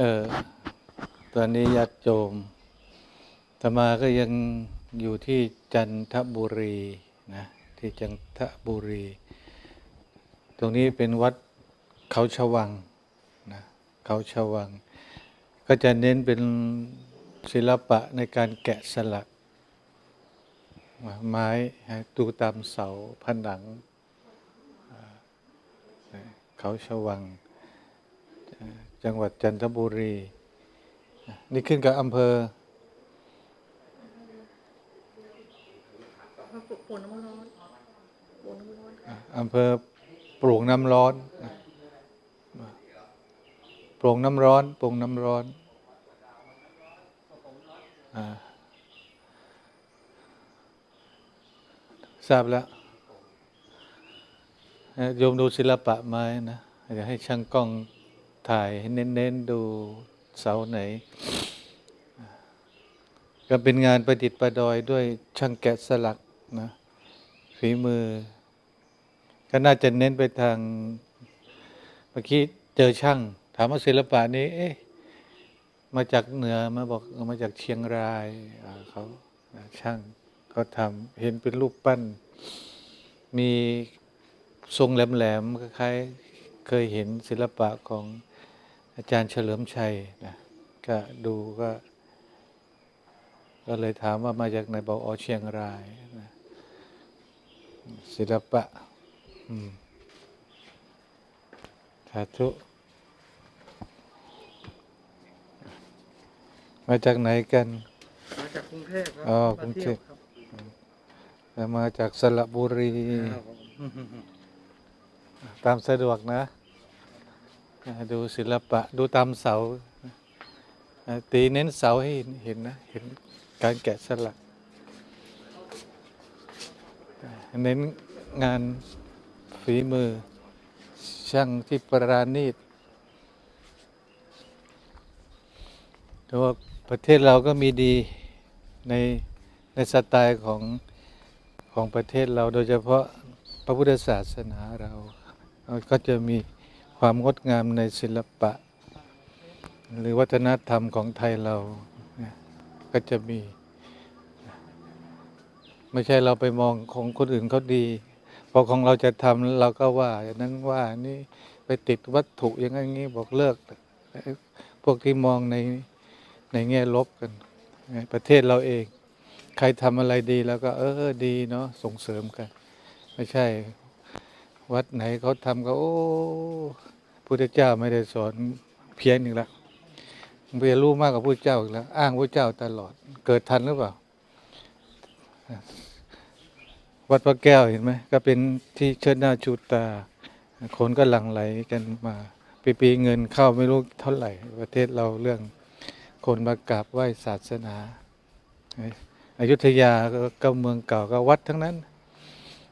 เออตอนนี้ญาติโยมธรรมาก็ยังอยู่ที่จันทบุรีนะที่จันทบุรี ตรงนี้เป็นวัดเขาชวังนะเขาชวัง ก็จะเน้นเป็นศิลปะในการแกะสลัก ไม้ดูตามเสาผนังเขาชวัง จังหวัดจันทบุรี นี่ขึ้นกับอำเภอปูน้ำร้อนปูน้ำร้อนอำเภอปลูกน้ำร้อนปลูกน้ำร้อนปลูกน้ำร้อนอทราบแล้วโยมดูศิลปะไม้นะอยากให้ช่างกล้อง ถ่ายให้เน้นๆดูเสาไหน ก็เป็นงานประดิษฐ์ประดอยด้วยช่างแกะสลักนะฝีมือ ก็น่าจะเน้นไปทางเมื่อกี้เจอช่าง ถามว่าศิลปะนี้ เอ๊ะมาจากเหนือมาบอกมาจากเชียงรายเขาช่างเขาทำเห็นเป็นรูปปั้น มีทรงแหลมๆคล้ายๆเคยเห็นศิลปะของ อาจารย์เฉลิมชัยนะก็ดูก็ก็เลยถามว่ามาจากไหนบอกอ๋อเชียงรายนะศิลปะอืมสาธุมาจากไหนกัน มาจากกรุงเทพครัอ๋อกรุงเทพมาที่ยวครับแต่มาจากสระบุรีครับผมตามสะดวกนะอ่า ดูศิลปะดูตามเสาตีเน้นเสาให้เห็นนะ เห็นการแกะสลัก เน้นงานฝีมือช่างที่ประราณีตแต่ว่าประเทศเราก็มีดีในในสไตล์ของของประเทศเราโดยเฉพาะพระพุทธศาสนาเราก็จะมี ความงดงามในศิลปะ หรือวัฒนธรรมของไทยเราเนี่ยก็จะมี ไม่ใช่เราไปมองของคนอื่นเขาดี พอของเราจะทำเราก็ว่า อย่างนั้นว่านี่ไปติดวัตถุย่างนั้นอย่างนี้บอกเลิก พวกที่มองในในแง่ลบกัน ประเทศเราเอง ใครทำอะไรดีแล้วก็เออดีเนาะส่งเสริมกัน ไม่ใช่ วัดไหนเขาทำก็โอ้ พุทธเจ้าไม่ได้สอนเพี้ยนอีกแล้วมึงไปรู้มากกว่าพุทธเจ้าอีกแล้ว อ้างพุทธเจ้าตลอด เกิดทันหรือเปล่า วัดพระแก้วเห็นไหมก็เป็นที่เชิดหน้าชูตา คนก็หลั่งไหลกันมา ปีปีเงินเข้าไม่รู้เท่าไหร่ ประเทศเราเรื่องคนมากราบไหว้ศาสนาอายุธยาก็เมืองเก่าก็วัดทั้งนั้น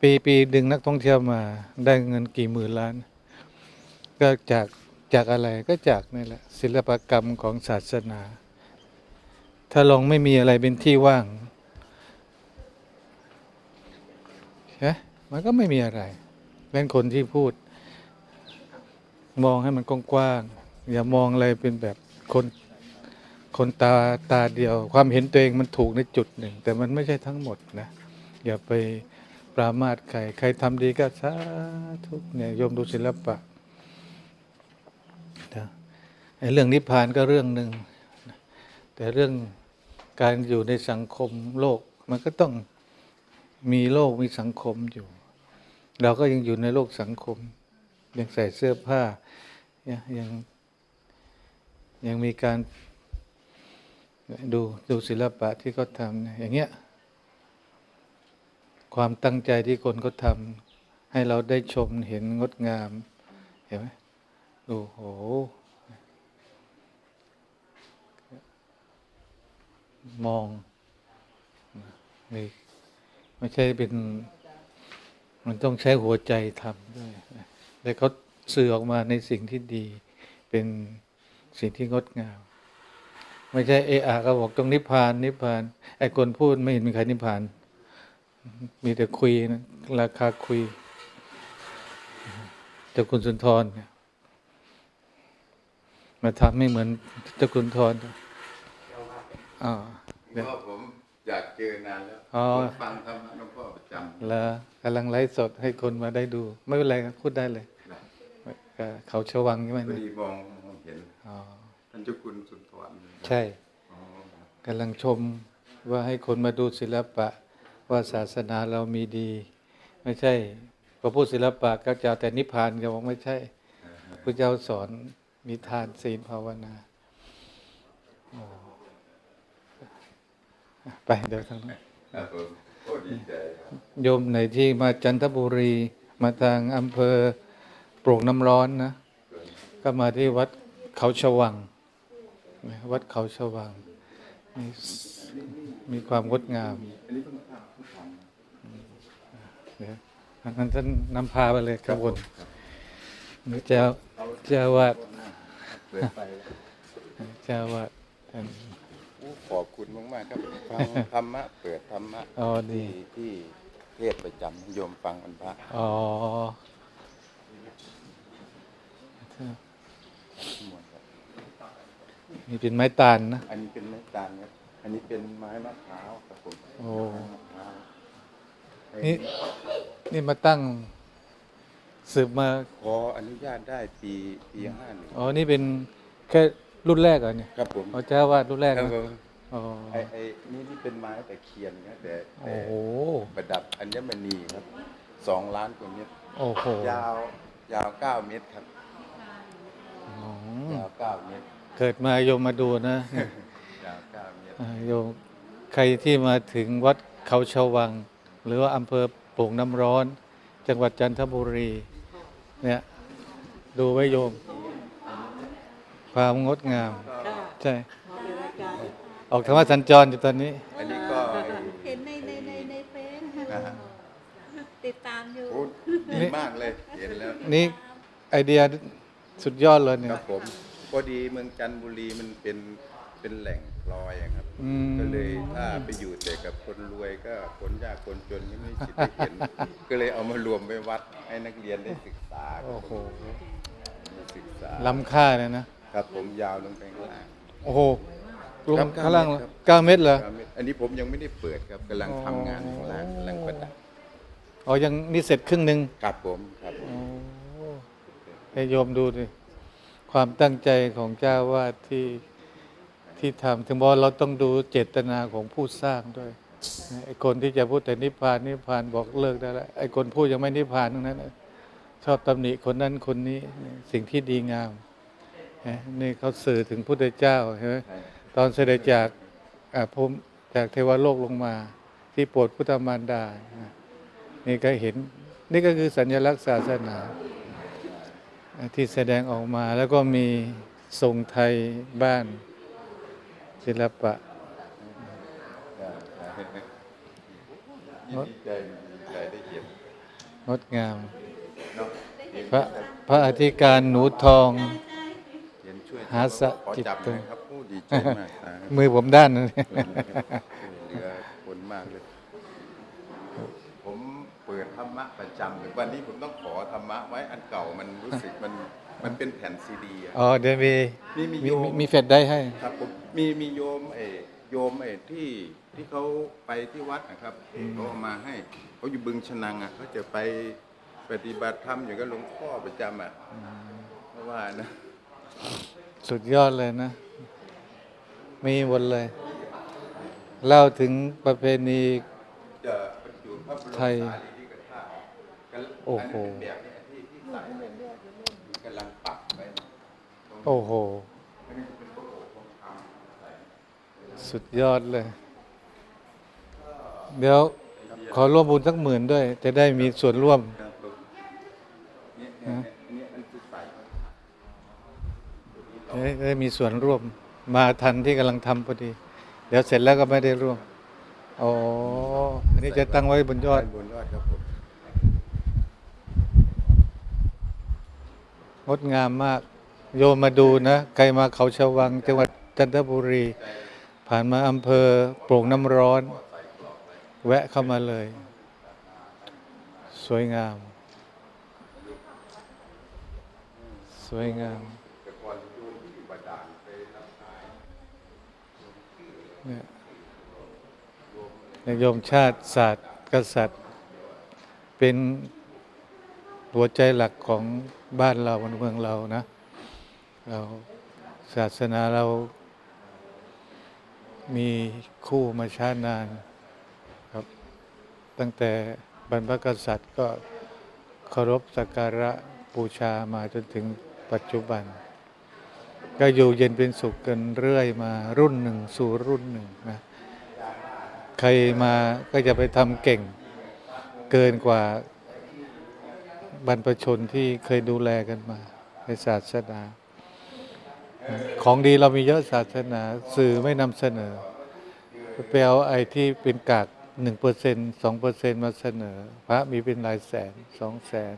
ปีปีดึงนักท่องเที่ยวมาได้เงินกี่หมื่นล้าน ก็จากจากอะไรก็จากนี่แหละศิลปกรรมของศาสนา ถ้าลองไม่มีอะไรเป็นที่ว่างใช่ไหมมันก็ไม่มีอะไรเป็นคนที่พูด มองให้มันกว้างๆอย่ามองอะไรเป็นแบบคนคนตาตาเดียว ความเห็นตัวเองมันถูกในจุดหนึ่ง แต่มันไม่ใช่ทั้งหมดนะ อย่าไปปรามาสใคร ใครทำดีก็สาธุเนี่ยโยมดูศิลปะ เรื่องนิพพานก็เรื่องหนึ่ง แต่เรื่องการอยู่ในสังคมโลก มันก็ต้องมีโลกมีสังคมอยู่ เราก็ยังอยู่ในโลกสังคม ยังใส่เสื้อผ้า ยังยังมีการดูดูศิลปะที่เขาทำอย่างเงี้ย ความตั้งใจที่คนเขาทำให้เราได้ชมเห็นงดงาม เห็นไหมโอ้โห มองมีไม่ใช่เป็น มันต้องใช้หัวใจทำด้วยแต่เขาสื่อออกมาในสิ่งที่ดี เป็นสิ่งที่งดงาม ไม่ใช่เอะอะก็บอกตรงนิพพาน นิพพาน ไอ้คนพูดไม่เห็นมีใครนิพพาน มีแต่คุยนะราคาคุยแต่คุณสุนทรเนี่ยมาทำไม่เหมือนเจ้าคุณทรอ๋อหลวง พ่อผมอยากเจอนานแล้วอ๋อผมฟังธรรมะหลวงพ่อประจำแล้วกำลังไลฟ์สดให้คนมาได้ดู ไม่เป็นไรครับพูดได้เลยก็เขาชวังใช่ไหมพอเนี่ยดีมองเห็นอ๋อท่านเจ้าคุณสุนทรใช่อ๋อกำลังชมว่าให้คนมาดูศิลปะ ว่าศาสนาเรามีดี ไม่ใช่พอพูดศิลปะก็จะเอาแต่นิพพานก็บอกไม่ใช่พระเจ้าสอนมีทานศีลภาวนาอ๋อ ไปเดี๋ยวทางนั้นครับผมโอ้ดีใจครับโยมไหนที่มาจันทบุรีมาทางอำเภอโปร่งน้ำร้อนนะ ก็มาที่วัดเขาชวัง วัดเขาชวัง มีมีความงดงามอันนี้เพิ่งทราบเพิ่งทเดี๋ยวงั้นท่านนำพาไปเลยครับบนนี่เจ้าเจ้าวาดำเปิดไฟแล้วเจ้าวาดท่าน อู้ขอบคุณมากๆครับฟังธรรมะเปิดธรรมะอ๋อดี ที่ที่เทศประจำโยมฟังวันพระอ๋อทั้งหมดครับนี่เป็นไม้ตาลนะ อันนี้เป็นไม้ตาลครับอันนี้เป็นไม้มะพร้าวครับผมโอ้ ไม้มะพร้าวนี่นี่มาตั้งสืบมา ขออนุญาตได้ปีปีห้าหนึ่งอ๋อ นี่เป็นแค่ รุ่นแรกเหรอเนี่ยครับผมอ๋อเจ้าวาดรุ่นแรกครับนะผมอ๋อไอ้ไอ้นี่ที่เป็นไม้ตะเคียนครับแต่โอ้แต่โหประดับอัญมณีครับสองล้านกว่าเมตร โอ้โหยาวยาวเก้าเมตรครับอ๋อยาวเก้าเมตรเกิดมาโยมมาดูนะ ยาวเก้าเมตร อ่าโยมใครที่มาถึงวัดเขาชวัง หรือว่าอำเภอโป่งน้ำร้อน จังหวัดจันทบุรีเนี่ยดูไว้โยม ความงดงาม ใช่ ออกธรรมสัญจรอยู่ตอนนี้ อันนี้ก็ไอ้เห็นในในในในเฟซนะฮะติดตามอยู่ โอ้ดีมากเลยเห็นแล้วนี่ไอเดียสุดยอดเลยเนี่คย รับผมพอดีเมืองจันทบุรีมันเป็นเป็นแหล่งพลอยอะครับ อืม ก็เลยถ้าไปอยู่แต่กับคนรวยก็คนยากคนจนนี่ไม่มีสิทธิ์ได้เห็น ก็เลยเอามารวมไว้วัดให้นักเรียนได้ศึกษาครับโอ้โหได้ศึกษาล้ำค่าเลยนะ ครับผมยาวลงไปข้างล่าง โอ้โหลงครับข้างล่างเก้าเมตรครับ เก้าเมตรเหรอครับอันนี้ผมยังไม่ได้เปิดครับกำลังทำงานข้างล่างกำลังประดับอ๋อยังนี่เสร็จครึ่งหนึ่งครับผมครับโอ้ให้โยมดูดิความตั้งใจของเจ้าวาดที่ที่ทำถึงบอกเราต้องดูเจตนาของผู้สร้างด้วยไอ้คนที่จะพูดแต่นิพพานนิพพานบอกเลิกได้แล้วไอ้คนพูดยังไม่นิพพานทั้งนั้นน่ะชอบตำหนิคนนั้นคนนี้สิ่งที่ดีงามเห็ นไหมนี่เขาสื่อถึงพุทธเจ้าใช่ไหมตอนเสด็จจากอ่าภูมิจากเทวโลกลงมาที่โปรดพุทธมารดา นี่ก็เห็น นี่ก็คือสัญลักษณ์ศาสนา ที่แสดงออกมาแล้วก็มีทรงไทยบ้านศิลปะดีใจดีใจได้เห็นงดงามเนาะพระพระอธิการหนูทองเห็นช่วยหาสะขอจิตจับหตรน่องยครับผู้ดีใจมากนะมือผมด้านนะเหลือคนมากเลย ผมเปิดธรรมะประจำเลยวันนี้ผมต้องขอธรรมะไว้อันเก่ามันรู้สึกมันมันเป็นแผ่นซีดีอะอ๋อเดี๋ยวมีมีมีมีโยม มีเฟดได้ให้ ครับผมมีมีโยมเออโยมเออที่ที่เขาไปที่วัดนะครับเขาเอามาให้เขาอยู่บึงชนังอะเขาจะไปปฏิบัติธรรมอยู่กับหลวงพ่อประจำอะเพราะว่านะ สุดยอดเลยนะ มีหมดเลย เล่าถึงประเพณีไทย โอ้โหโอ้โห สุดยอดเลย เดี๋ยว ขอร่วมบุญสักหมื่นด้วย จะได้มีส่วนร่วมนะเนี่ยเนี่ยอันที่ใส่ จะ ได้ได้มีส่วนร่วมมาทันที่กำลังทำพอดี เดี๋ยวเสร็จแล้วก็ไม่ได้ร่วมอ๋ออันนี้จะตั้งไว้บนยอดบนยอดครับผมงดงามมาก โยมมาดูนะใครมาเขาชวังจังหวัดจันทบุรี ผ่านมาอำเภอโปร่งน้ำร้อน แวะเข้ามาเลย สวยงาม สวยงามแต่ก่อน นโยมชาติศาสตร์กษัตริย์ เป็นหัวใจหลักของบ้านเราเมืองเรานะ เราศาสนาเรามีคู่มาชาตินานครับ ตั้งแต่บรรพกษัตริย์ก็เคารพสักการะบูชามาจนถึงปัจจุบัน ก็อยู่เย็นเป็นสุขกันเรื่อยมารุ่นหนึ่งสู่รุ่นหนึ่งนะใครมาก็จะไปทำเก่งเกินกว่าบรรพชนที่เคยดูแลกันมาในศาสนา ของดีเรามีเยอะศาสนาสื่อไม่นำเสนอไปเอาไอ้ที่เป็นกากหนึ่งเปอร์เซ็นสองเปอร์เซ็นมาเสนอ พระมีเป็นหลายแสนสองแสน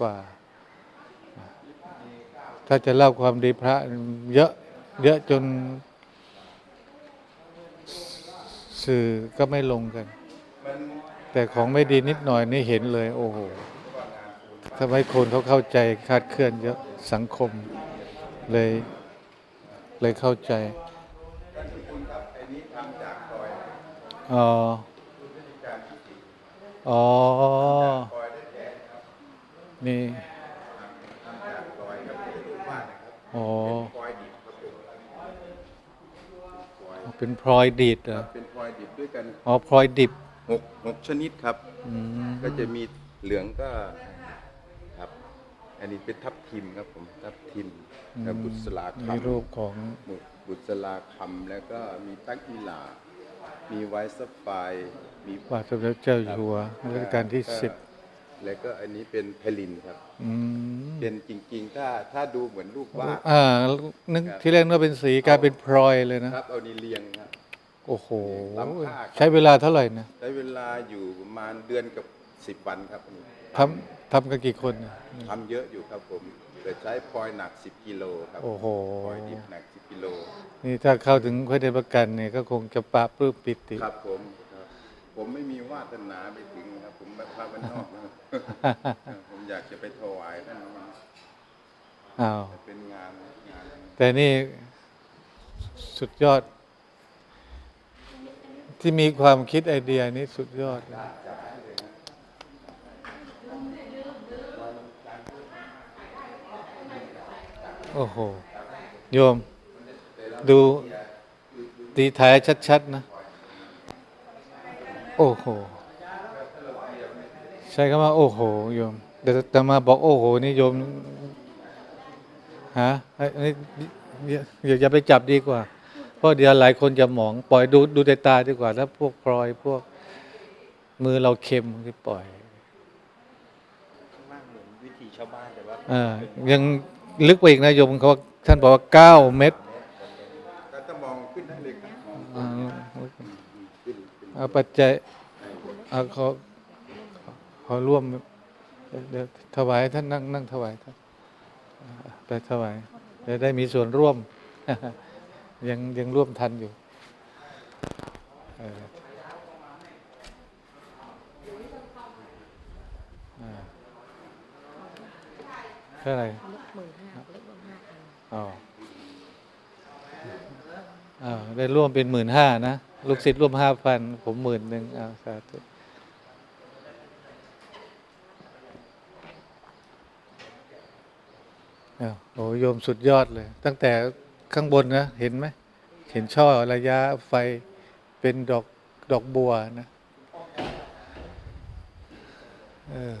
กว่า ถ้าจะเล่าความดีพระเยอะ เยอะจน สื่อก็ไม่ลงกัน แต่ของไม่ดีนิดหน่อยนี่เห็นเลย โอ้โหทำให้คนเขาเข้าใจคาดเคลื่อนเยอะสังคมเลยเลยเข้าใจอ๋ออ๋อนี่ อ๋อเป็นพลอยดีดเหรอเป็นพลอยดิบด้วยกันอ๋อพลอยดิบหกหกชนิดครับ อืมก็จะมีเหลืองก็ครับ อันนี้เป็นทับทิมครับผมทับทิมแล้วบุษราคมีรูปของำบุบุษราคำแล้วก็มีตักอิลา มีไวซ์ซัฟไฟร์มี บาทสมเด็จเจ้าอยู่หัวรัชกาลที่สิบ แล้วก็อันนี้เป็นเพลินครับ อืมเป็นจริง ๆ ถ้าถ้าดูเหมือนรูปวาด อ่านึกที่แรกนึกว่าเป็นสีกลายเป็นพลอยเลยนะ ครับเอานี่เรียงครับ โอ้โห ล้ำค่าครับ ใช้เวลาเท่าไหร่นะใช้เวลาอยู่ประมาณเดือนกับสิบวันครับอันนี้ทำทำกันกี่คนน่ะทำเยอะอยู่ครับผมแต่ใช้พลอยหนัก10กิโลครับโอ้โห พลอยดิบหนัก10กิโลนี่ถ้าเข้าถึงพระเดชประกันเนี่ยก็คงจะปราบปลื้มปิติ ครับผมครับผมไม่มีวาสนาไปถึงนะครับผม แบบพระบ้านนอกนะผมอยากจะไปถวายท่านนะอ้าวแต่เป็นงานงานแต่นี่สุดยอด ที่มีความคิดไอเดียนี้สุดยอดเลยโอ้โห โยม ดูตีถ่ายชัด ๆ นะ โอ้โห ใช้คำว่าโอ้โหโยมแต่แต่มาบอกโอ้โหนี่โยมฮะไอ้นี่อย่าอย่าอย่าไปจับดีกว่า เพราะเดี๋ยวหลายคนจะหมองปล่อยดูดูแต่ตาดีกว่าถ้าพวกพลอยพวกมือเราเค็มที่ปล่อยข้างล่างเหมือนวิธีชาวบ้านแต่ว่าอ่ายังลึกไปอีกนะโยมเขาท่านบอกว่าเก้าเม็ดก็จะมองขึ้นได้เลยครับมองอ่าขึ้นขึ้นเอาปัจจัยเอาเขาข อร่วมเดี๋ยวถวายท่านนั่งนั่งถวายท่านอ่าไปถวายจะได้มีส่วนร่วม ยังยังร่วมทันอยู่เอออ่าเท่าไหร่หมื่นห้าเล็กกว่าห้าพันอ๋ออ้าวได้ร่วมเป็นหมื่นห้านะ ลูกศิษย์ร่วมห้าพันผมหมื่นหนึ่งอ้าวสาธุอ้าว โอ้โยมสุดยอดเลย ตั้งแต่ข้างบนนะเห็นไหมเห็นช่อระยะไฟเป็นดอกดอกบัวนะเออ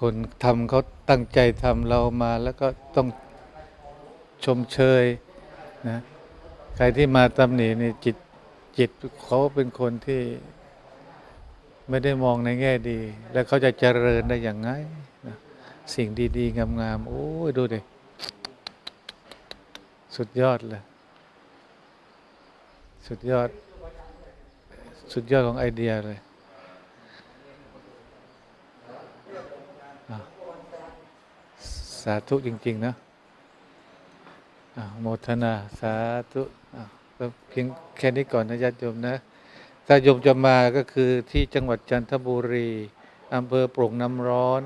คนทำเขาตั้งใจทำเรามาแล้วก็ต้องชมเชยนะใครที่มาตำหนินี่จิตจิตเขาเป็นคนที่ไม่ได้มองในแง่ดี แล้วเขาจะเจริญได้อย่างไง สิ่งดี ๆ งามๆโอ้ยดูดิสุดยอดเลย สุดยอด สุดยอดของไอเดียเลยสาธุจริง ๆ นะโมทนา สาธุเพียงแค่นี้ก่อนนะญาติโยมนะถ้าโยมจะมาก็คือที่จังหวัดจันทบุรีอำเภอโปร่งน้ำร้อน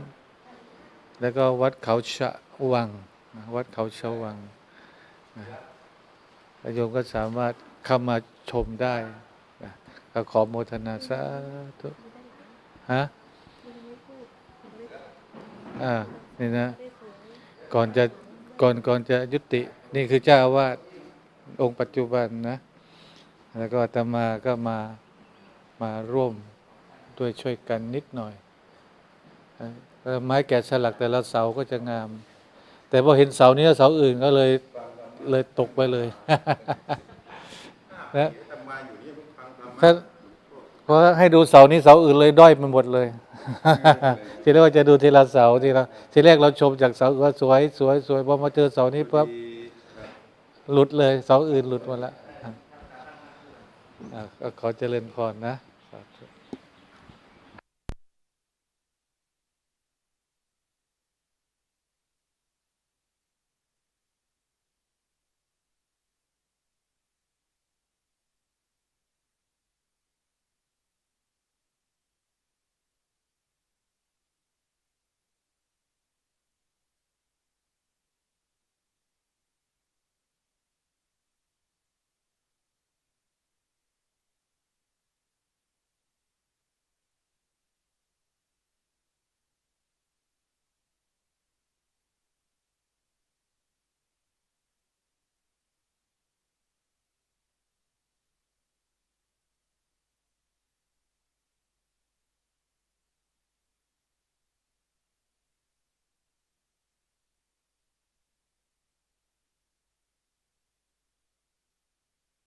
แล้วก็วัดเขาชะวัง วัดเขาชะวังนะโยมก็สามารถเข้ามาชมได้ก็ขอโมทนาสาธุฮะอ่านี่นะ ก่อนจะก่อนก่อนจะยุติ นี่คือเจ้าอาวาสองค์ปัจจุบันนะ แล้วก็อาตมาก็มามาร่วมด้วยช่วยกันนิดหน่อย ไม้แกะสลักแต่ละเสาก็จะงาม แต่พอเห็นเสานี้เสาอื่นก็เลยเลยตกไปเลยนะทำมาอยู่นี่ผมฟังธรรมะถ้าเพราะให้ดูเสานี้เสาอื่นเลยด้อยไปหมดเลย ทีแรกว่าจะดูทีละเสาทีละทีแรกเราชมจากเสาว่าสวยสวยสวยพอมาเจอเสานี้ปั๊บหลุดเลยเสาอื่นหลุดหมดแล้วอะก็ขอเจริญพรนะ